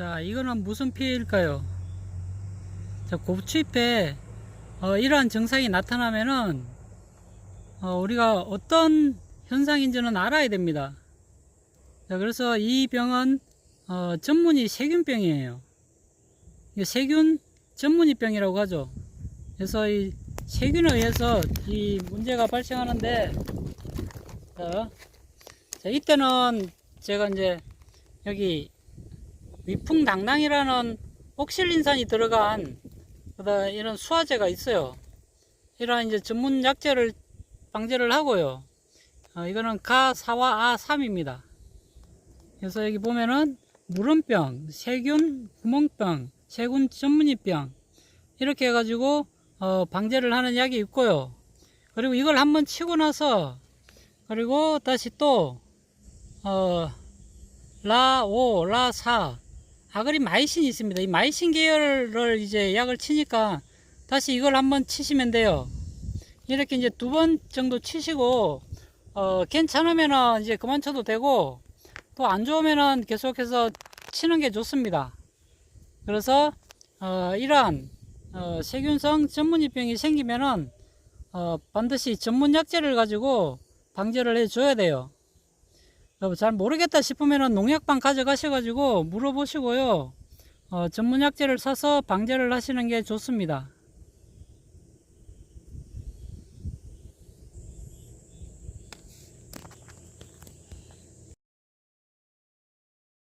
자, 이거는 무슨 피해일까요? 자, 고추잎에 어, 이러한 증상이 나타나면은 어, 우리가 어떤 현상인지는 알아야 됩니다. 자, 그래서 이 병은 어, 전문이 세균병이에요. 세균 전문이병이라고 하죠. 그래서 이 세균에 의해서 이 문제가 발생하는데, 자, 자, 이때는 제가 이제 여기 위풍당당이라는 옥실린산이 들어간 이런 수화제가 있어요. 이러한 이제 전문 약제를 방제를 하고요. 어, 이거는 가 사와 아3입니다. 그래서 여기 보면은 물음병, 세균 구멍병, 세균 전문이병 이렇게 해가지고 어, 방제를 하는 약이 있고요. 그리고 이걸 한번 치고 나서 그리고 다시 또 어, 라 오, 라 사 아그리 마이신이 있습니다. 이 마이신 계열을 이제 약을 치니까 다시 이걸 한번 치시면 돼요. 이렇게 이제 두 번 정도 치시고 어, 괜찮으면은 이제 그만 쳐도 되고 또 안 좋으면은 계속해서 치는 게 좋습니다. 그래서 어, 이러한 어, 세균성 전문이병이 생기면은 어, 반드시 전문 약제를 가지고 방제를 해줘야 돼요. 어, 잘 모르겠다 싶으면은 농약방 가져가셔가지고 물어보시고요. 어, 전문 약제를 사서 방제를 하시는 게 좋습니다.